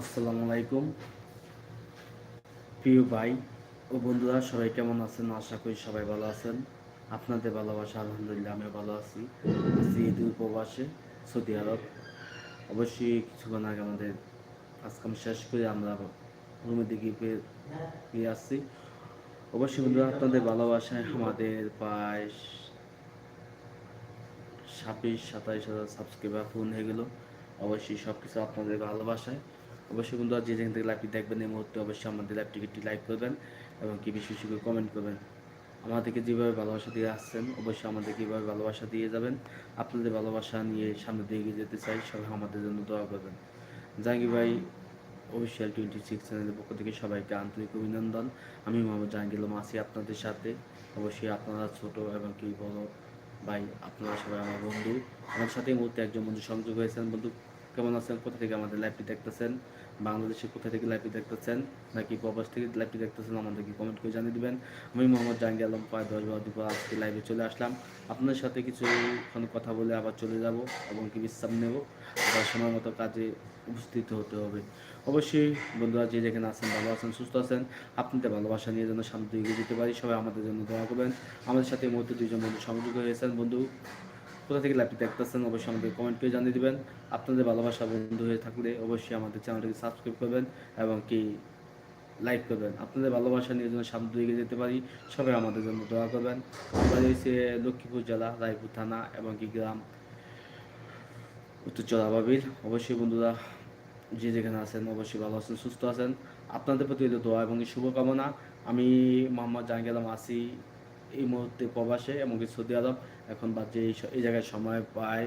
আসসালামু আলাইকুম। প্রিয় ভাই ও বন্ধুরা, সবাই কেমন আছেন? আশা করি সবাই ভালো আছেন। আপনাদের ভালোবাসা, আলহামদুলিল্লাহ আমি ভালো আছি। আছি উপবাসে সৌদি আরব। অবশ্যই কিছুক্ষণ আগে আমাদের কাজকাম শেষ করে আমরা রুমের দিকে ফিরে আসছি। অবশ্যই বন্ধুরা, আপনাদের ভালোবাসায় আমাদের প্রায় ছাব্বিশ, সাতাইশ হাজার সাবস্ক্রাইবার পূর্ণ হয়ে গেল। অবশ্যই সব কিছু আপনাদের ভালোবাসায়। অবশ্যই বন্ধুরা, যে যেখান থেকে লাইভটি দেখবেন, এই মুহূর্তে অবশ্যই আমাদের লাইভটিকে একটি লাইক করবেন এবং কি বেশি বেশি করে কমেন্ট করবেন। আমাদেরকে যেভাবে ভালোবাসা দিয়ে আসছেন, অবশ্যই আমাদের কীভাবে ভালোবাসা দিয়ে যাবেন। আপনাদের ভালোবাসা নিয়ে সামনে দিকে এগিয়ে যেতে চাই, সবাই আমাদের জন্য দোয়া করবেন। জাহাঙ্গীর ভাই, অফিসিয়াল টোয়েন্টি সিক্স চ্যানেলের পক্ষ থেকে সবাইকে আন্তরিক অভিনন্দন। আমি মোহাম্মদ জাহাঙ্গীর আছি আপনাদের সাথে। অবশ্যই আপনারা ছোট এবং কি বড় ভাই, আপনারা সবাই আমার বন্ধু। আমার সাথে এই মুহূর্তে একজন বন্ধু সংযোগ হয়েছেন, বন্ধু। কেমন আছেন? কোথা থেকে আমাদের লাইভটি দেখতেছেন? বাংলাদেশে কোথা থেকে লাইভটি দেখতেছেন? নাকি প্রবাস থেকে লাইভটি দেখতেছেন? আমাদেরকে কমেন্ট করে জানিয়ে দিবেন। আমি মোহাম্মদ জাহাঙ্গীর আলম, প্রায় দশ বারো দুপুর আজকে লাইভে চলে আসলাম। আপনাদের সাথে কিছুক্ষণ কথা বলে আবার চলে যাব এবং কি বিশ্রাম নেব। আবার সময় মতো কাজে উপস্থিত হতে হবে। অবশ্যই বন্ধুরা, যে যেখানে আছেন, ভালো আছেন, সুস্থ আছেন, আপনাদের ভালোবাসা নিয়ে যেন সামনে এগিয়ে যেতে পারি। সবাই আমাদের জন্য দোয়া করবেন। আমাদের সাথে এই মুহূর্তে দুইজন বন্ধু সংযোগ হয়েছেন। বন্ধু কোথা থেকে লাইভটি দেখতেছেন, অবশ্যই আমাদের কমেন্ট করে জানিয়ে দিবেন। আপনাদের ভালোবাসা বন্ধু হয়ে থাকলে অবশ্যই আমাদের চ্যানেলটিকে সাবস্ক্রাইব করবেন এবং কি লাইক করবেন। আপনাদের ভালোবাসা নিয়ে যেন সামনে এগিয়ে যেতে পারি, সবাই আমাদের জন্য দোয়া করবেন। আমরা রয়েছে লক্ষ্মীপুর জেলা, রায়পুর থানা এবং কি গ্রাম উত্তর চলাবাবিল অবশ্যই বন্ধুরা, যে যেখানে আছেন অবশ্যই ভালো আছেন, সুস্থ আছেন। আপনাদের প্রতি দোয়া এবং শুভকামনা। আমি মোহাম্মদ জাহাঙ্গীর আসি এই মুহূর্তে প্রবাসে এবং সৌদি আরব। এখন বাজে এই জায়গায় সময় প্রায়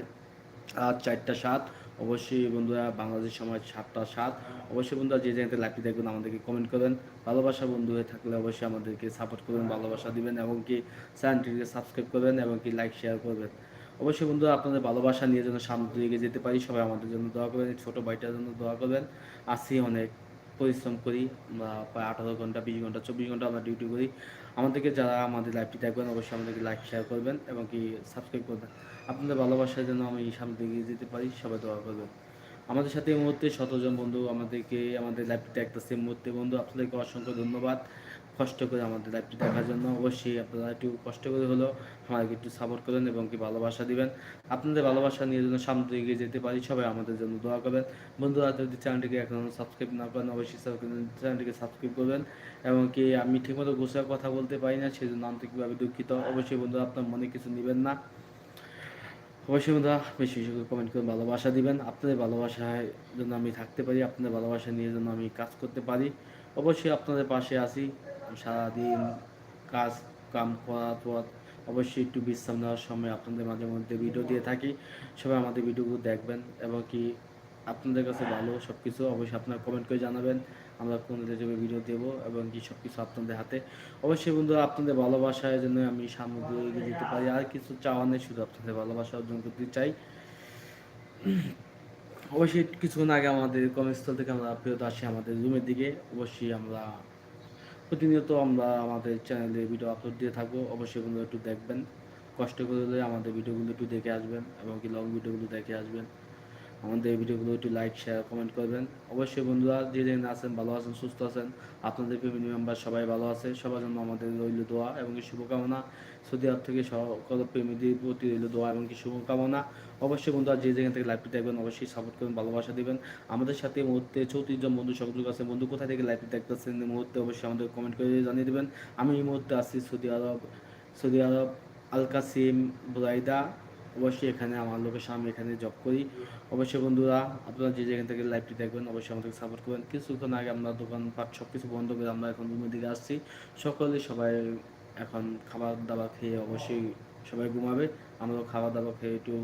রাত চারটা সাত। অবশ্যই বন্ধুরা বাংলাদেশ সময় সাতটা সাত। অবশ্যই বন্ধুরা যে জায়গাতে লাইভটি দেখবেন আমাদেরকে কমেন্ট করবেন। ভালোবাসা বন্ধু হয়ে থাকলে অবশ্যই আমাদেরকে সাপোর্ট করবেন, ভালোবাসা দিবেন এবং কি চ্যানেলটিকে সাবস্ক্রাইব করবেন এবং কি লাইক শেয়ার করবেন। অবশ্যই বন্ধুরা আপনাদের ভালোবাসা নিয়ে যেন সামনে এগিয়ে যেতে পারি, সবাই আমাদের জন্য দোয়া করবেন ছোটো ভাইটার জন্য দোয়া করবেন। আসি অনেক পরিশ্রম করি প্রায় আঠারো ঘণ্টা, বিশ ঘণ্টা, চব্বিশ ঘণ্টা আমরা ডিউটি করি। আমাদেরকে যারা আমাদের লাইভটি দেখবেন, অবশ্যই আমাদেরকে লাইক শেয়ার করবেন এবং কি সাবস্ক্রাইব করবেন। আপনাদের ভালোবাসার জন্য আমি সামনে এগিয়ে যেতে পারি, সবাই দোয়া করবেন। আমাদের সাথে এই মুহূর্তে শতজন বন্ধু আমাদেরকে, আমাদের লাইভটি দেখতেছে এই মুহূর্তে। বন্ধু, আপনাদেরকে অসংখ্য ধন্যবাদ। কষ্ট করে আমাদের লাইভটি দেখার জন্য অবশ্যই আপনারা একটু কষ্ট করে হলেও আমাদেরকে একটু সাপোর্ট করবেন এবং কি ভালোবাসা দিবেন। আপনাদের ভালোবাসা নিয়ে যেন সামনে এগিয়ে যেতে পারি, সবাই আমাদের জন্য দোয়া করবেন। বন্ধুরা যদি চ্যানেলটিকে এখন সাবস্ক্রাইব না করেন, অবশ্যই চ্যানেলটিকে সাবস্ক্রাইব করবেন। এবং কি আমি ঠিকমতো গোসা কথা বলতে পারি না সেই সেজন্য আন্তরিকভাবে দুঃখিত। অবশ্যই বন্ধুরা, আপনার মনে কিছু নেবেন না। অবশ্যই বন্ধুরা, বেশি বেশি করে কমেন্ট করে ভালোবাসা দিবেন। আপনাদের ভালোবাসায় জন্য আমি থাকতে পারি, আপনাদের ভালোবাসা নিয়ে যেন আমি কাজ করতে পারি। অবশ্যই আপনাদের পাশে আছি। সারাদিন কাজ, কাম করার পর অবশ্যই একটু বিশ্রাম নেওয়ার সময় আপনাদের মাঝে মধ্যে ভিডিও দিয়ে থাকি। সবাই আমাদের ভিডিওগুলো দেখবেন এবং কি আপনাদের কাছে ভালো সব কিছু অবশ্যই আপনারা কমেন্ট করে জানাবেন। আমরা কোন রেজবে ভিডিও দেব এবং কি সব কিছু আপনাদের হাতে। অবশ্যই বন্ধুরা, আপনাদের ভালোবাসার জন্য আমি এগিয়ে যেতে পারি। আর কিছু চাওয়া নেই, শুধু আপনাদের ভালোবাসা অর্জন করতে চাই। অবশ্যই কিছুক্ষণ আগে আমাদের কর্মস্থল থেকে আমরা ফেরত আসি আমাদের রুমের দিকে। অবশ্যই আমরা প্রতিনিয়ত আমরা আমাদের চ্যানেলে ভিডিও আপলোড দিয়ে থাকব। অবশ্যই একটু দেখবেন। কষ্ট করে আমাদের ভিডিওগুলো একটু দেখে আসবেন এবং কি লং ভিডিওগুলো দেখে আসবেন। আমাদের এই ভিডিওগুলো একটু লাইক শেয়ার কমেন্ট করবেন। অবশ্যই বন্ধুরা, যে যেখানে আছেন, ভালো আছেন, সুস্থ আছেন, আপনাদের ফ্যামিলি মেম্বার সবাই ভালো আছে, সবার জন্য আমাদের রইল দোয়া এবং কি শুভকামনা। সৌদি আরব থেকে সকল প্রেমীদের প্রতি রইল দোয়া এবং কি শুভকামনা। অবশ্যই বন্ধুরা, যে যেখান থেকে লাইভটি দেখবেন, অবশ্যই সাপোর্ট করবেন, ভালোবাসা দিবেন। আমাদের সাথে এই মুহূর্তে চৌত্রিশ জন বন্ধু সংযোগ আছে। বন্ধু কোথা থেকে লাইভটি দেখতেছেন এই মুহূর্তে অবশ্যই আমাদের কমেন্ট করে জানিয়ে দেবেন। আমি এই মুহূর্তে আছি Saudi Arab Saudi Arab Al Qassim অবশ্যই এখানে আমার লোকেশন আমি এখানে জব করি। অবশ্যই বন্ধুরা, আপনারা যে যেখান থেকে লাইভটি দেখবেন, অবশ্যই আমাদেরকে সাপোর্ট করবেন। কিছুক্ষণ আগে আমরা দোকানপাট সব কিছু বন্ধ করে আমরা এখন রুমের দিকে আসছি। সকলে সবাই এখন খাবার দাবার খেয়ে অবশ্যই সবাই ঘুমাবে। আমরাও খাবার দাবার খেয়ে একটু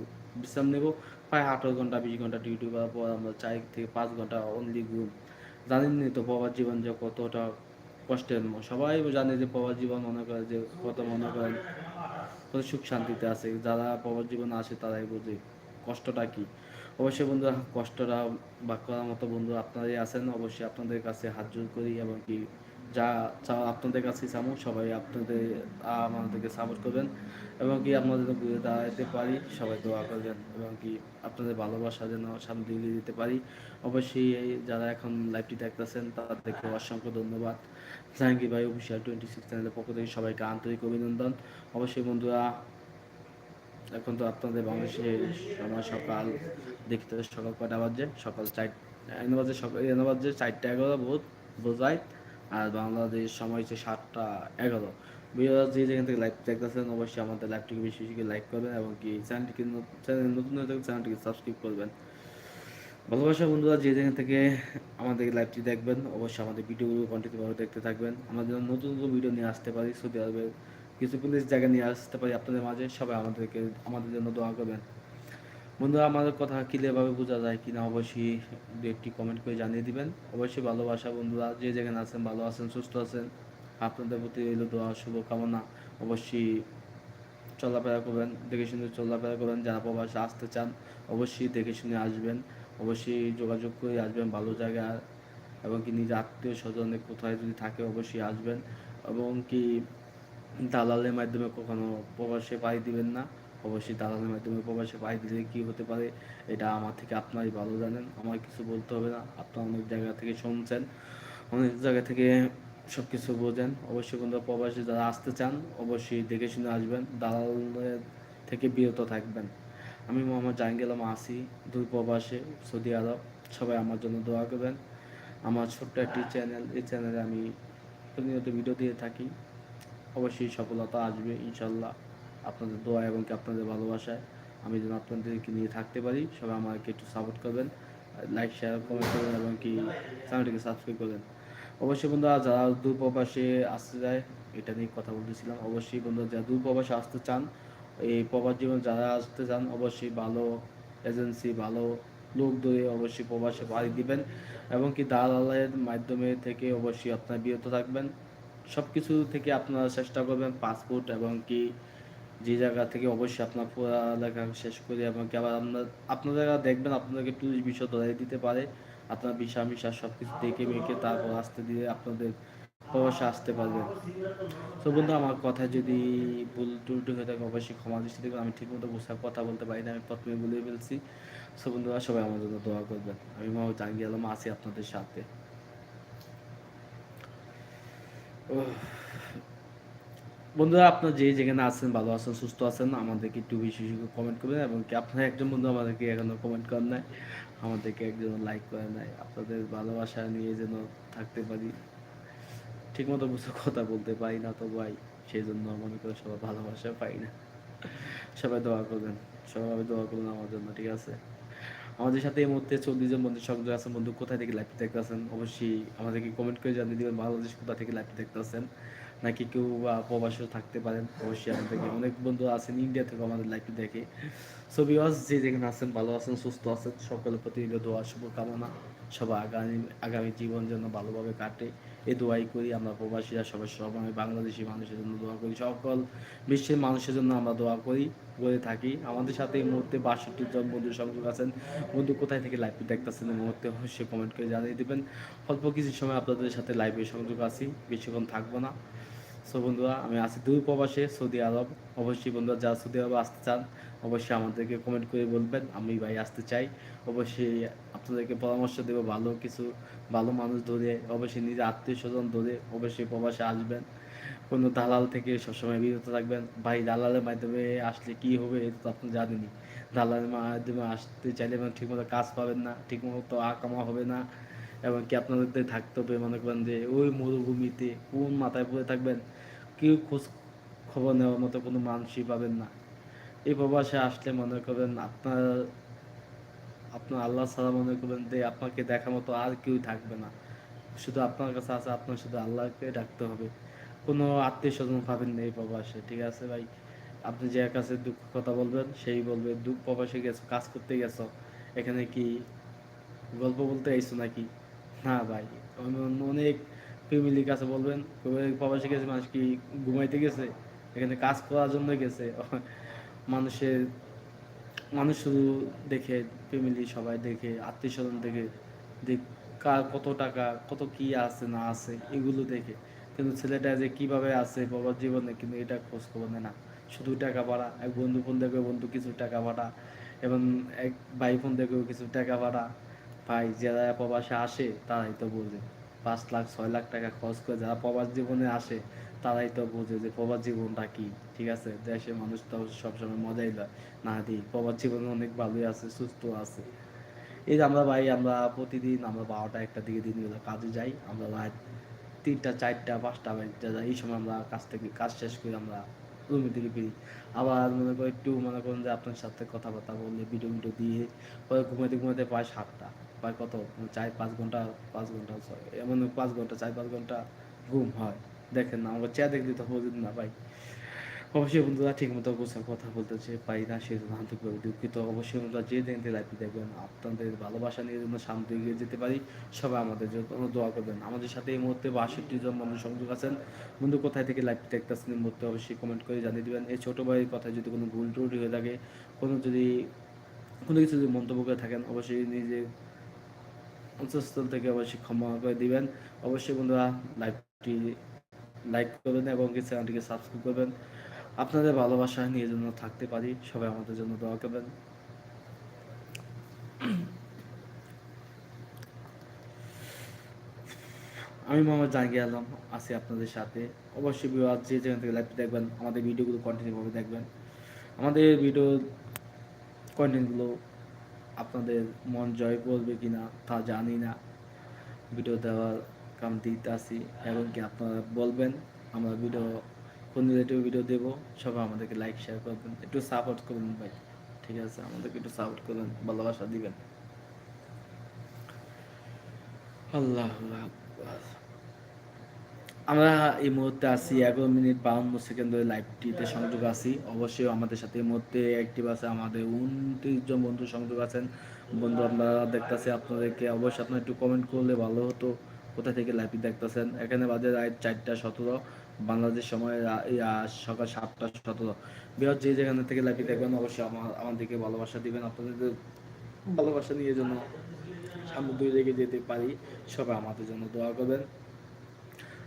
বিশ্রাম নেব। প্রায় আঠারো ঘণ্টা, বিশ ঘণ্টা ডিউটি করার পর আমরা চার থেকে পাঁচ ঘণ্টা অনলি ঘুম। জানেননি তো প্রবাস জীবন যে কতটা কষ্টের সবাই জানে যে প্রবাস জীবন মনে করে যে কত মনে করেন, কত সুখ শান্তিতে আছে। যারা প্রবাস জীবনে আসে তারাই বোঝে কষ্টটা কি। অবশ্যই বন্ধুরা, কষ্টটা বা করার মতো বন্ধু আপনারাই আছেন। অবশ্যই আপনাদের কাছে হাত জোর করি এবং কি যা আপনাদের কাছে চামো সবাই আপনাদের, আমাদেরকে সাপোর্ট করবেন এবং কি আপনাদের ঘুরে দাঁড়াতে পারি, সবাই দোয়া করবেন এবং কি আপনাদের ভালোবাসা যেন সামনে দিতে পারি। অবশ্যই যারা এখন লাইভটি দেখতেছেন তাদেরকে অসংখ্য ধন্যবাদ। জাহাঙ্গীর ভাই অফিসিয়াল টোয়েন্টি সিক্স চ্যানেলের পক্ষ থেকে সবাইকে আন্তরিক অভিনন্দন। অবশ্যই বন্ধুরা, এখন তো আপনাদের বাংলাদেশে সময় সকাল, দেখতে সকাল কয়টা বাজে? সকাল চার বাজে, সকাল এনে বাজে, চারটা এগারো বোধ, বোঝায়। আর বাংলাদেশ সময় হচ্ছে সাতটা এগারো। বিহার যে যেখান থেকে লাইভ দেখতেছেন, অবশ্যই আমাদের লাইভটিকে বেশি বেশি লাইক করবেন এবং কি চ্যানেলটিকে চ্যানেল নতুন হয়ে চ্যানেলটিকে সাবস্ক্রাইব করবেন। ভালোবাসা বন্ধুরা, যে যেখান থেকে আমাদের লাইভটি দেখবেন, অবশ্যই আমাদের ভিডিওগুলো কন্টিনিউভাবে দেখতে থাকবেন। আমাদের নতুন নতুন ভিডিও নিয়ে আসতে পারি সৌদি আরবের কিছু প্লেস জায়গা নিয়ে আসতে পারি আপনাদের মাঝে, সবাই আমাদেরকে, আমাদের জন্য দোয়া করবেন। বন্ধুরা আমাদের কথা ক্লিয়ারভাবে বোঝা যায় কিনা অবশ্যই দু একটি কমেন্ট করে জানিয়ে দিবেন। অবশ্যই ভালোবাসা বন্ধুরা, যে যেখানে আছেন, ভালো আছেন, সুস্থ আছেন, আপনাদের প্রতি রইল দোয়া, শুভকামনা। অবশ্যই চলাফেরা করবেন, দেখে শুনে চলাফেরা করবেন। যারা প্রবাসে আসতে চান, অবশ্যই দেখে শুনে আসবেন। অবশ্যই যোগাযোগ করে আসবেন, ভালো জায়গায় এবং কি নিজের আত্মীয় স্বজনে কোথায় যদি থাকে অবশ্যই আসবেন এবং কি দালালের মাধ্যমে কখনো প্রবাসে পাই দিবেন না। অবশ্যই দালালের মাধ্যমে প্রবাসে পাই দিলে কি হতে পারে এটা আমার থেকে আপনারই ভালো জানেন আমার কিছু বলতে হবে না। আপনার অনেক জায়গা থেকে শুনছেন, অনেক জায়গা থেকে সব কিছু বোঝেন। অবশ্যই কোনো প্রবাসী যারা আসতে চান, অবশ্যই দেখে শুনে আসবেন। দালালের থেকে বিরত থাকবেন। আমি মোহাম্মদ জাহাঙ্গীর আসি, দুই প্রবাসে, সৌদি আরব। সবাই আমার জন্য দোয়া করবেন। আমার ছোট্ট একটি চ্যানেল এই চ্যানেলে আমি প্রতিনিয়ত ভিডিও দিয়ে থাকি। অবশ্যই সফলতা আসবে ইনশাল্লাহ আপনাদের দোয়া এবং কি আপনাদের ভালোবাসায় আমি যেন আপনাদেরকে নিয়ে থাকতে পারি। সবাই আমাকে একটু সাপোর্ট করবেন লাইক শেয়ার কমেন্ট করবেন এবং কি চ্যানেলটিকে সাবস্ক্রাইব করবেন। অবশ্যই বন্ধুরা, যারা দূর প্রবাসে আসতে যায় এটা নিয়ে কথা বলতেছিলাম। অবশ্যই বন্ধুরা, যারা দূর প্রবাসে আসতে চান এই প্রবাস জীবন যারা আসতে চান, অবশ্যই ভালো এজেন্সি ভালো লোক ধরে অবশ্যই প্রবাসে বাড়ি দিবেন এবং কি দালালের মাধ্যমে থেকে অবশ্যই আপনার বিরত থাকবেন। সব কিছু থেকে আপনারা চেষ্টা করবেন পাসপোর্ট এবং কি যে জায়গা থেকে অবশ্যই আপনার পড়ালেখা শেষ করে এবং কি আবার আপনার, আপনারা দেখবেন আপনাদেরকে টুরিস্ট বিষয় ধরে দিতে পারে। আপনার বিষা মিশা সব কিছু দেখে মেখে তারপর আসতে দিয়ে আপনাদের প্রবাসে আসতে পারবেন তো বন্ধু, আমার কথা যদি ভুল টুটি হয়ে থাকে, অবশ্যই ক্ষমা দৃষ্টি দেখবেন আমি ঠিকমতো বুঝতে কথা বলতে পারি না, আমি প্রথমে বলে ফেলছি। সো বন্ধুরা, সবাই আমার জন্য দোয়া করবেন। আমি মোহাম্মদ জাহাঙ্গীর আলম আছি আপনাদের সাথে। বন্ধুরা, আপনার যে যেখানে আছেন, ভালো আছেন, সুস্থ আছেন, আমাদেরকে একটু বেশি বেশি কমেন্ট করবেন এবং কি আপনার একজন বন্ধু আমাদেরকে এখনও কমেন্ট করেন নাই, আমাদেরকে একজন লাইক করে নাই। আপনাদের ভালোবাসা নিয়ে যেন থাকতে পারি। ঠিক মতো বুঝে কথা বলতে পারি না, তো ভাই সেই জন্য মনে করে সবাই ভালোবাসা পাই না। সবাই দোয়া করবেন, সবাই দোয়া করবেন আমার জন্য, ঠিক আছে? আমাদের সাথে এই মুহূর্তে চল্লিশ জন বন্ধু সংযোগ আছেন, বন্ধু, কোথায় থেকে লাইভ দেখতেছেন? অবশ্যই আমাদেরকে কমেন্ট করে জানিয়ে দিবেন, বাংলাদেশ কোথা থেকে লাইভ দেখতেছেন? নাকি কেউ বা প্রবাসীও থাকতে পারেন? অবশ্যই আমাদেরকে, অনেক বন্ধু আছেন ইন্ডিয়া থেকে আমাদের লাইভটি দেখে। সো বিওয়াস যে যেখানে আছেন, ভালো আছেন, সুস্থ আছেন, সকলের প্রতি দোয়া, শুভকামনা। সবাই আগামী আগামী জীবন যেন ভালোভাবে কাটে। এই দোয়াই করি, আমরা প্রবাসীরা সবাই আমি বাংলাদেশি মানুষের জন্য দোয়া করি, সকল বিশ্বের মানুষের জন্য আমরা দোয়া করি করে থাকি। আমাদের সাথে এই মুহূর্তে বাষট্টি জন বন্ধু সংযোগ আছেন। বন্ধু, কোথায় থেকে লাইভটি দেখতেছেন এই মুহূর্তে অবশ্যই কমেন্ট করে জানিয়ে দেবেন। অল্প কিছু সময় আপনাদের সাথে লাইভে সংযোগ আছি, বেশিক্ষণ থাকব না। সো বন্ধুরা, আমি আছি দুই প্রবাসে, সৌদি আরব। অবশ্যই বন্ধুরা, যারা সৌদি আরব আসতে চান, অবশ্যই আমাদেরকে কমেন্ট করে বলবেন, আমি ভাই আসতে চাই। অবশ্যই আপনাদেরকে পরামর্শ দেবো, ভালো কিছু, ভালো মানুষ ধরে, অবশ্যই নিজের আত্মীয় স্বজন ধরে অবশ্যই প্রবাসে আসবেন। কোনো দালাল থেকে সবসময় বিরত থাকবেন। ভাই, দালালের মাধ্যমে আসলে কি হবে এটা তো আপনি জানেনই। দালালের মাধ্যমে আসতে চাইলে মানে ঠিকমতো কাজ পাবেন না, ঠিকমতো আকামা হবে না। এবং কি আপনাদের থাকতে হবে, মনে করেন যে ওই মরুভূমিতে কোন মাথায় পড়ে থাকবেন, কেউ খোঁজ খবর নেওয়ার মতো কোনো মানুষই পাবেন না। এই প্রবাসে আসলে মনে করেন আপনার আপনার আল্লাহ ছাড়া মনে করবেন যে আপনাকে দেখার মতো আর কেউ থাকবে না। শুধু আপনার কাছে আছে, আপনার শুধু আল্লাহকে ডাকতে হবে। কোনো আত্মীয় স্বজন পাবেন না এই প্রবাসে, ঠিক আছে ভাই? আপনি যে কাছে দুঃখ কথা বলবেন, সেই বলবে, দুঃখ প্রবাসে গেছো, কাজ করতে গেছো, এখানে কি গল্প বলতে আইছো নাকি? না ভাই অনেক ফ্যামিলির কাছে বলবেন প্রবাসে গেছে, মানুষ কি ঘুমাইতে গেছে? এখানে কাজ করার জন্য গেছে? মানুষের মানুষ শুধু দেখে ফ্যামিলি সবাই দেখে আত্মীয় স্বজন দেখে দেখ কার কত টাকা, কত কি আছে, না আছে, এগুলো দেখে। কিন্তু ছেলেটা যে কীভাবে আছে, বাবার জীবনে কিন্তু এটা খোঁজ খবর নেয় না। শুধু টাকা ভাড়া, এক বন্ধু ফোন দেখবে, বন্ধু কিছু টাকা ভাড়া, এবং এক ভাই ফোন দেখবে কিছু টাকা ভাড়া। ভাই, যারা প্রবাসে আসে, তারাই তো বোঝে পাঁচ লাখ, ছয় লাখ টাকা খরচ করে যারা প্রবাস জীবনে আসে তারাই তো বোঝে যে প্রবাস জীবনটা কি, ঠিক আছে? দেশের মানুষ তো সবসময় মজাই দেয় না দি, প্রবাস জীবনে অনেক ভালোই আছে, সুস্থ আছে। এই যে আমরা ভাই, আমরা প্রতিদিন আমরা বারোটা, একটা দিকে দিনগুলো কাজে যাই, আমরা রাত তিনটা, চারটা, পাঁচটা বাজতে যাই এই সময় আমরা কাজ থেকে, কাজ শেষ করে আমরা রুমের দিকে ফিরি। আবার মনে করি একটু মনে করেন যে আপনার সাথে কথাবার্তা বললে ভিডিও ভিডিও দিয়ে পরে ঘুমাইতে ঘুমাইতে প্রায় সাতটা, প্রায় কত? চার, পাঁচ ঘণ্টা পাঁচ ঘণ্টা এমন পাঁচ ঘণ্টা, চার, পাঁচ ঘণ্টা ঘুম হয়। দেখেন না, আমার চেয়ার দেখলে তো বোঝেন না ভাই। অবশ্যই বন্ধুরা ঠিক মতো গোছায় কথা বলতেছে পারি না সেই জন্য আন্তরিকভাবে দুঃখিত অবশ্যই বন্ধুরা যে দেখতে লাইফে দেখবেন, আপনাদের ভালোবাসা নিয়ে যেন সামনে এগিয়ে যেতে পারি, সবাই আমাদের জন্য দোয়া করবেন। আমাদের সাথে এই মুহূর্তে বাষট্টি জন মানুষ সংযোগ আছেন। বন্ধু, কোথায় থেকে লাইভ দেখতেছেন এই মুহূর্তে অবশ্যই কমেন্ট করে জানিয়ে দিবেন। এই ছোটো ভাইয়ের কথায় যদি কোনো ভুল ত্রুটি হয়ে থাকে, কোনো যদি, কোনো কিছু যদি মন্তব্য করে থাকেন, অবশ্যই নিজে অন্তঃস্থল থেকে অবশ্যই ক্ষমা করে দিবেন। অবশ্যই বন্ধুরা লাইভটি লাইক করবেন এবং কি চ্যানেলটিকে সাবস্ক্রাইব করবেন। আপনাদের ভালোবাসা নিয়ে যেন থাকতে পারি, সবাই আমাদের জন্য দোয়া করবেন। আমি মোহাম্মদ জাহাঙ্গীর আলম, আছি আপনাদের সাথে। অবশ্যই বিবাদ যে যেখান থেকে লাইভ দেখবেন, আমাদের ভিডিওগুলো কন্টিনিউভাবে দেখবেন। আমাদের ভিডিও কন্টেন্টগুলো আপনাদের মন জয় করবে কি না তা জানি না। ভিডিও দেওয়ার কাম দিতে আসি এবং কি আপনারা বলবেন, আমরা ভিডিও কোন রিলেটিভ ভিডিও দেবো, সবাই আমাদেরকে লাইক শেয়ার করবেন, একটু সাপোর্ট করবেন ভাই, ঠিক আছে? আমাদেরকে একটু সাপোর্ট করবেন ভালোবাসা দিবেন। আল্লাহ আমরা এই মুহূর্তে আছি এগারো মিনিট বাউন্ন সেকেন্ড ধরে লাইভটিতে সংযোগ আছি। অবশ্যই আমাদের সাথে এই মুহূর্তে অ্যাক্টিভ আছে আমাদের উনত্রিশ জন বন্ধু সংযোগ আছেন। বন্ধু আপনারা দেখতেছি আপনাদেরকে। অবশ্যই আপনারা একটু কমেন্ট করলে ভালো হতো। কোথা থেকে লাইভটি দেখতেছেন? এখানে বাজে রাত চারটা সতেরো, বাংলাদেশ সময় সকাল সাতটা সতেরো। বিহার যে যেখানে থেকে লাইভটি দেখবেন, অবশ্যই আমার, আমাদেরকে ভালোবাসা দিবেন। আপনাদের ভালোবাসা নিয়ে যেন সামনে দুই রেখে যেতে পারি, সবাই আমাদের জন্য দোয়া করবেন।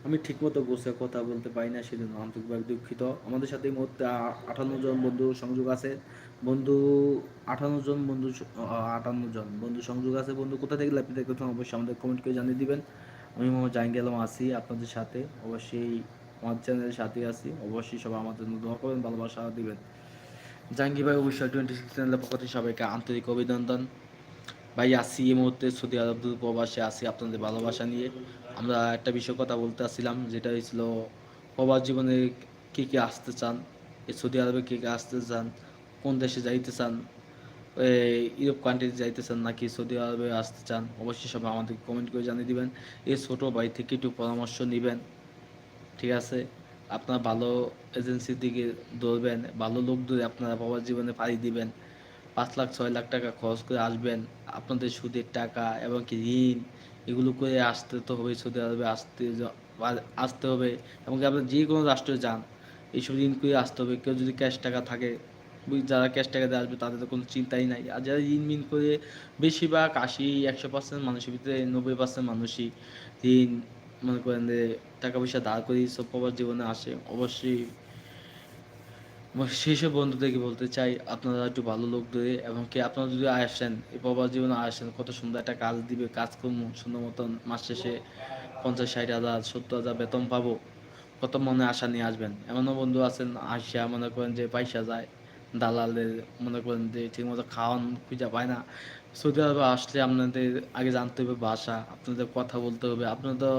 আমি ঠিকমতো বসে কথা বলতে পারি না, সেজন্য আন্তরিকভাবে দুঃখিত। আমাদের সাথে এই মুহূর্তে আটান্ন জন বন্ধু সংযোগ আছে। বন্ধু, আটান্ন জন বন্ধু আটান্ন জন বন্ধু সংযোগ আছে। বন্ধু, কোথা থেকে লাইভ দেখতে অবশ্যই আমাদের কমেন্ট করে জানিয়ে দিবেন। আমি মোহাম্মদ জাহাঙ্গীর আলম আছি আপনাদের সাথে। অবশ্যই আমার চ্যানেলের সাথে আছি। অবশ্যই সবাই আমাদের জন্য দোয়া করবেন, ভালোবাসা দিবেন। জাহাঙ্গীর ভাই অবশ্যই টোয়েন্টি সিক্স চ্যানেলের পক্ষ থেকে সবাইকে আন্তরিক অভিনন্দন। ভাই আসি এই মুহূর্তে সৌদি আরব প্রবাসে আসি আপনাদের ভালোবাসা নিয়ে। আমরা একটা বিষয় কথা বলতে আসছিলাম, যেটা হয়েছিল প্রবাস জীবনে কে কে আসতে চান, এই সৌদি আরবে কে কে আসতে চান, কোন দেশে যাইতে চান ইউরোপ কান্ট্রিতে যাইতে চান নাকি সৌদি আরবে আসতে চান, অবশ্যই সবাই আমাদেরকে কমেন্ট করে জানিয়ে দিবেন। এই ছোটো ভাই থেকে একটু পরামর্শ নেবেন, ঠিক আছে? আপনার ভালো এজেন্সির দিকে দৌড়বেন, ভালো লোক ধরে আপনারা বাবার জীবনে পাড়ি দিবেন। পাঁচ লাখ, ছয় লাখ টাকা খরচ করে আসবেন, আপনাদের সুদের টাকা এবং কি ঋণ, এগুলো করে আসতে তো হবে, সৌদি আরবে আসতে আসতে হবে। এবং আপনার যে কোনো রাষ্ট্রে যান, এইসব ঋণ করে আসতে হবে। কেউ যদি ক্যাশ টাকা থাকে যারা ক্যাশ টাকা দিয়ে আসবে তাদের তো কোনো চিন্তাই নাই। আর যারা ঋণ মিন করে বেশিরভাগ আশি, একশো পার্সেন্ট মানুষের ভিতরে, নব্বই পার্সেন্ট মানুষই ঋণ মনে করেন যে টাকা পয়সা দাঁড় করে সব প্রবাস জীবনে আসে। অবশ্যই সেই সব বন্ধুদেরকে বলতে চাই, আপনারা একটু ভালো লোক ধরে এবং কি আপনারা যদি আসেন, এই প্রবাস জীবনে আসেন, কত সুন্দর একটা কাজ দিবে কাজ করব সুন্দর মতন, মাস শেষে পঞ্চাশ, ষাট হাজার, সত্তর হাজার বেতন পাবো, কত মনে আশা নিয়ে আসবেন? এমনও বন্ধু আছেন, আসিয়া মনে করেন যে পয়সা যায়। দালালের মনে করেন যে ঠিকমতো খাওয়ান খুঁজে পায় না। সৌদি আরবে আসলে আপনাদের আগে জানতে হবে ভাষা, আপনাদের কথা বলতে হবে। আপনারা তো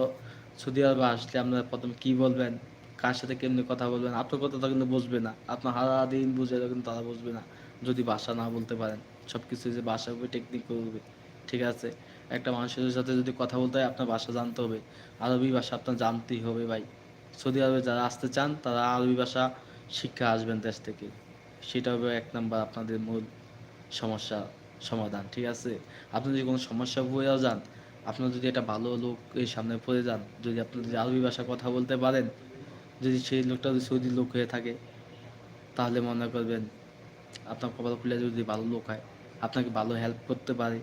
সৌদি আরবে আসলে আপনারা প্রথম কি বলবেন, কার সাথে কেমনি কথা বলবেন, আপনার কথা তো কিন্তু বুঝবে না। আপনার সারা দিন বুঝে কিন্তু তারা বুঝবে না, যদি ভাষা না বলতে পারেন। সব কিছু যে ভাষা হবে টেকনিক করবে, ঠিক আছে? একটা মানুষের সাথে যদি কথা বলতে হয়, আপনার ভাষা জানতে হবে। আরবি ভাষা আপনার জানতেই হবে ভাই। সৌদি আরবে যারা আসতে চান, তারা আরবি ভাষা শিক্ষা আসবেন দেশ থেকে। সেটা হবে এক নাম্বার আপনাদের মূল সমস্যা সমাধান, ঠিক আছে? আপনি যদি কোনো সমস্যা হয়েও যান, আপনার যদি একটা ভালো লোক এই সামনে পড়ে যান, যদি আপনি যদি আরবি ভাষা কথা বলতে পারেন, যদি সেই লোকটা যদি সৌদি লোক হয়ে থাকে, তাহলে মনে করবেন আপনার কপাল খুলে যদি ভালো লোক হয়, আপনাকে ভালো হেল্প করতে পারে।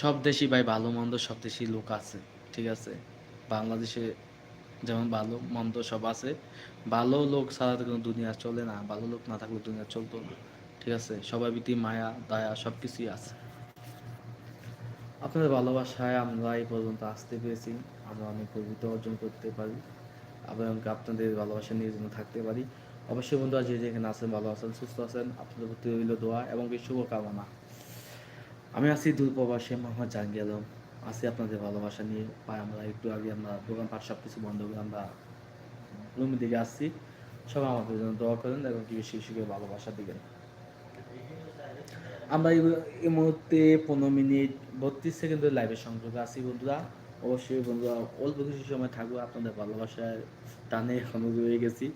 সব দেশই ভাই ভালো মন্দ সব দেশই লোক আছে, ঠিক আছে? বাংলাদেশে যেমন ভালো, মন্দ সব আছে। ভালো লোক ছাড়া তো কোনো দুনিয়া চলে না। ভালো লোক না থাকলে দুনিয়া চলতো না। ঠিক আছে? সবার প্রতি মায়া, দয়া সব কিছুই আছে। আপনাদের ভালোবাসায় আমরা এই পর্যন্ত আসতে পেরেছি। আমরা অনেক গর্বিত অর্জন করতে পারি। এবং আপনাদের ভালোবাসা নিয়ে যেন থাকতে পারি। অবশ্যই বন্ধুরা, যে যেখানে আছেন, ভালো আছেন, সুস্থ আছেন, আপনাদের প্রতি রইল দোয়া এবং শুভকামনা। আমি আছি দূর প্রবাসে মোহাম্মদ জাহাঙ্গীর আলম। আছি আপনাদের ভালোবাসা নিয়ে। পাই আমরা একটু আগে আমরা দোকানপাট সব কিছু বন্ধ করে আমরা রুমের দিকে আসছি। সবাই আমাদের জন্য দোয়া করেন এবং কি বেশি বেশি করে ভালোবাসা দিবেন। আমরা এই মুহূর্তে পনেরো মিনিট বত্রিশ সেকেন্ডের লাইভের সংযোগে আছি বন্ধুরা। অবশ্যই বন্ধুরা অল্প কিছু সময় থাকব, আপনাদের ভালোবাসায় টানে এখনও রয়ে গেছি।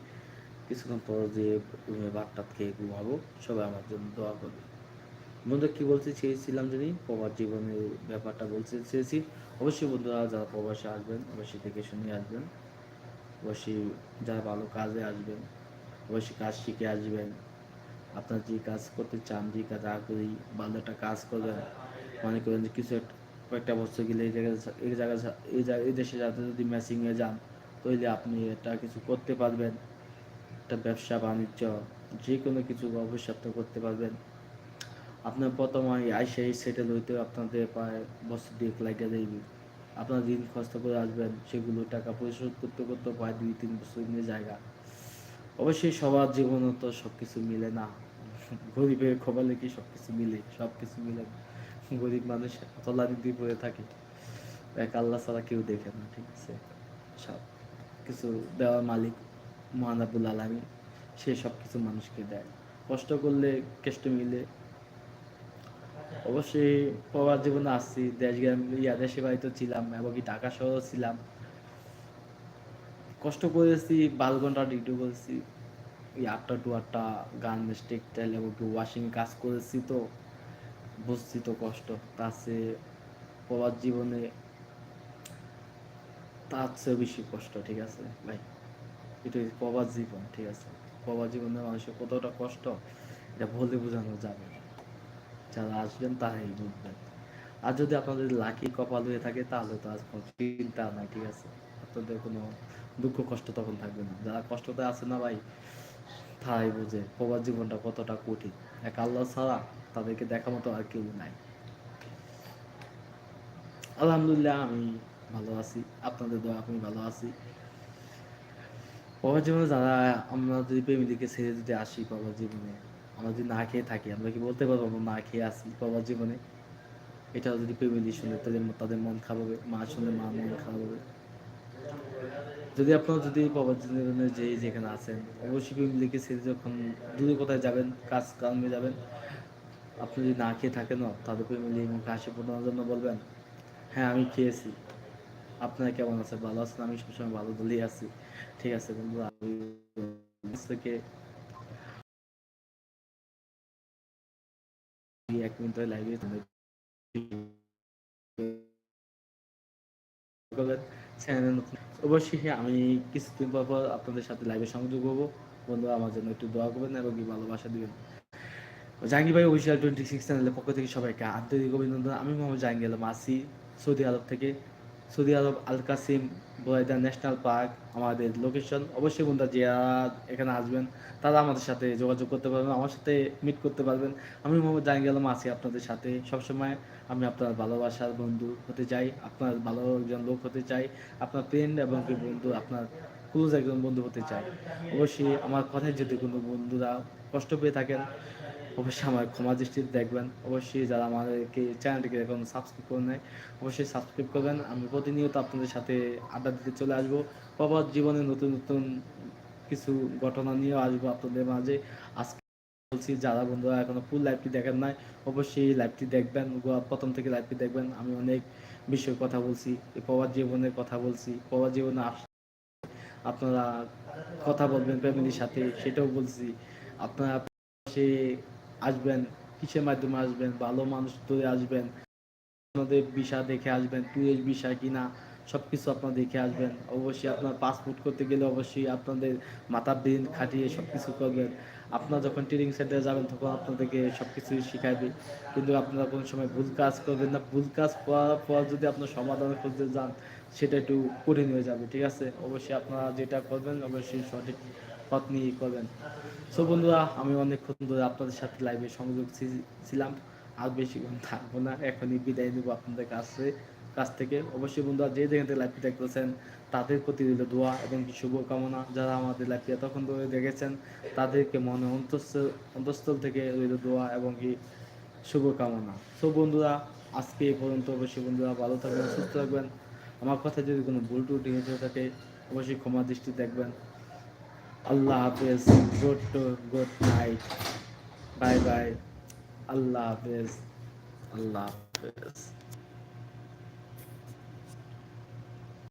কিছুক্ষণ পর যে রুমে ভাত টাত খেয়ে ঘুমাবো, সবাই আমার জন্য দোয়া করবে বন্ধু কি বলতে চেয়েছিলাম জানি? প্রবাস জীবনের ব্যাপারটা বলতে চেয়েছি। অবশ্যই বন্ধুরা, যারা প্রবাসে আসবেন, অবশ্যই দেখে শুনে আসবেন। অবশ্যই যারা ভালো কাজে আসবেন, অবশ্যই কাজ শিখে আসবেন। আপনার যে কাজ করতে চান, যে কাজ আগ্রহী ভালো একটা কাজ করবেন। মনে করেন যে কিছু একটা কয়েকটা বছর গেলে এই জায়গায় এই জায়গায় এই এই দেশে যাতে যদি ম্যাচিংয়ে যান, তাহলে আপনি এটা কিছু করতে পারবেন। একটা ব্যবসা বাণিজ্য যে কোনো কিছু অবশ্যই করতে পারবেন। আপনার প্রথম আইসে সেটেল হইতে আপনাদের প্রায় বছর দুয়েক লাগে যাইবে আপনার দিন কষ্ট করে আসবেন, সেগুলো টাকা পরিশোধ করতে করতে প্রায় দুই, তিন বছর নিয়ে জায়গা। অবশ্যই সবার জীবনে তো সব কিছু মিলে না। গরিবের খবরে কি সব কিছু মিলে? সব কিছু মিলে গরিব মানুষ তলারি দিয়ে পড়ে থাকে। এক আল্লাহ ছাড়া কেউ দেখে না, ঠিক আছে? সব কিছু দেওয়ার মালিক মহানাবুল আলমী সে সব কিছু মানুষকে দেয়। কষ্ট করলে, কেষ্ট মিলে অবশ্যই প্রবাস জীবনে আসছি, দেশ গ্রাম, ইয়া, দেশে বাড়িতে ছিলাম, এবং কি ঢাকা শহর ছিলাম। কষ্ট করেছি বারো ঘণ্টা ডিউটি করেছি, এই আটটা টু আটটা গান টেক্সটাইল এবং কি ওয়াশিং কাজ করেছি তো, বুঝছি তো কষ্ট। চেয়ে প্রবাস জীবনে তার চেয়ে বেশি কষ্ট, ঠিক আছে? ভাই, এটাই প্রবাস জীবন, ঠিক আছে? প্রবাস জীবনে মানুষের কতটা কষ্ট, এটা বলে বোঝানো যাবে না। যারা আসবেন, তারাই বুঝবেন আর যদি আপনাদের লাকি কপাল হয়ে থাকে, তাহলে তো আজ কোনো চিন্তা নাই, ঠিক আছে? আপনাদের কোনো দুঃখ, কষ্ট তখন থাকবে না। যারা কষ্টতে আছে না ভাই, তারাই বোঝে প্রবাস জীবনটা কতটা কঠিন। এক আল্লাহ ছাড়া তাদেরকে দেখা মতো আর কেউ নাই। আলহামদুলিল্লাহ, আমি ভালো আছি। আপনাদের দোয়া, আমি ভালো আছি। প্রবাস জীবনে যারা আমরা যদি প্রেমিদিকে ছেড়ে যদি আসি, প্রবাস জীবনে আমরা যদি না খেয়ে থাকি, আমরা কি বলতে পারব আমরা না খেয়ে আসি প্রবাস জীবনে? এটাও যদি ফ্যামিলি শুনে তাদের তাদের মন খারাপ হবে, মা শুনে মা মন খারাপ হবে। যদি আপনারা যদি প্রবাস জীবনে যে যেখানে আছেন, অবশ্যই ফ্যামিলিকে ছেড়ে যখন দূরে কোথায় যাবেন, কাজ কামে যাবেন, আপনি যদি না খেয়ে থাকেন তাদের ফ্যামিলি মুখে হাসি ফোটানোর জন্য বলবেন হ্যাঁ আমি খেয়েছি। আপনারা কেমন আছেন? ভালো আছেন? আমি সবসময় ভালো দলেই আছি। ঠিক আছে বন্ধু থেকে এক মিনিট লাইভে অবশ্যই আমি কিছুদিন পর পর আপনাদের সাথে লাইভে সংযোগ হব বন্ধু আমার জন্য একটু দোয়া করবেন এবং ভালোবাসা দিবেন জাহাঙ্গীর ভাই অফিসিয়াল টোয়েন্টি সিক্স চ্যানেলের পক্ষ থেকে সবাইকে আন্তরিক অভিনন্দন আমি মোহাম্মদ জাহাঙ্গীর আসি সৌদি আরব থেকে Saudi Arab Al Qassim Buraydah national park আমাদের লোকেশন অবশ্যই বন্ধুরা যারা এখানে আসবেন। তারা আমাদের সাথে যোগাযোগ করতে পারবেন, আমার সাথে মিট করতে পারবেন। আমি মোহাম্মদ জাহাঙ্গীর আলম আছি আপনাদের সাথে। সবসময় আমি আপনার ভালোবাসার বন্ধু হতে চাই, আপনার ভালো একজন লোক হতে চাই, আপনার ফ্রেন্ড এবং বন্ধু, আপনার ক্লোজ একজন বন্ধু হতে চাই। অবশ্যই আমার কথায় যদি কোনো বন্ধুরা কষ্ট পেয়ে থাকেন অবশ্যই আমার ক্ষমা দৃষ্টিতে দেখবেন। অবশ্যই যারা আমাদেরকে চ্যানেলটিকে এখন সাবস্ক্রাইব করে নেয় অবশ্যই সাবস্ক্রাইব করবেন। আমি প্রতিনিয়ত আপনাদের সাথে আড্ডা দিতে চলে আসব। প্রবাস জীবনে নতুন নতুন কিছু ঘটনা নিয়েও আসব আপনাদের মাঝে। আজকে বলছি, যারা বন্ধুরা এখনও ফুল লাইভটি দেখেন নাই, অবশ্যই লাইভটি দেখবেন। প্রথম থেকে লাইভটি দেখবেন। আমি অনেক বিষয়ে কথা বলছি, এই প্রবাস জীবনের কথা বলছি। প্রবাস জীবনে আপনারা কথা বলবেন ফ্যামিলির সাথে, সেটাও বলছি। আপনারা সে আসবেন, কিসের মাধ্যমে আসবেন, ভালো মানুষ ধরে আসবেন, আপনাদের বিষা দেখে আসবেন টুরিস্ট বিষা কিনা সব কিছু আপনার দেখে আসবেন। অবশ্যই আপনার পাসপোর্ট করতে গেলে অবশ্যই আপনাদের মাথা ব্রেন খাটিয়ে সব কিছু করবেন। আপনারা যখন ট্রেনিং সেন্টারে যাবেন, তখন আপনাদেরকে সব কিছু শিখাইবে। কিন্তু আপনারা কোনো সময় ভুল কাজ করবেন না। ভুল কাজ করার পর যদি আপনার সমাধান খুঁজতে যান, সেটা একটু কঠিন হয়ে যাবে, ঠিক আছে? অবশ্যই আপনারা যেটা করবেন, অবশ্যই সঠিক পথ নিয়ে করবেন। সো বন্ধুরা, আমি অনেকক্ষণ ধরে আপনাদের সাথে লাইভে সংযোগ ছিলাম। আর বেশিক্ষণ থাকব না, এখনই বিদায় নেব আপনাদের কাছে, কাছ থেকে। অবশ্যই বন্ধুরা, যে যেখান থেকে লাইভটি দেখতেছেন, তাদের প্রতি রইল দোয়া এবং কি শুভকামনা। যারা আমাদের লাইভটি এতক্ষণ ধরে দেখেছেন, তাদেরকে মনে অন্তঃস্থ, অন্তঃস্থল থেকে রইল দোয়া এবং কি শুভকামনা। সো বন্ধুরা, আজকে এই পর্যন্ত অবশ্যই বন্ধুরা ভালো থাকবেন, সুস্থ থাকবেন। আমার কথা যদি কোনো ভুল টুটি হয়ে থাকে, অবশ্যই ক্ষমা দৃষ্টি দেখবেন। আল্লাহ হাফেজ good to good night bye bye আল্লাহ হাফেজ আল্লাহ হাফেজ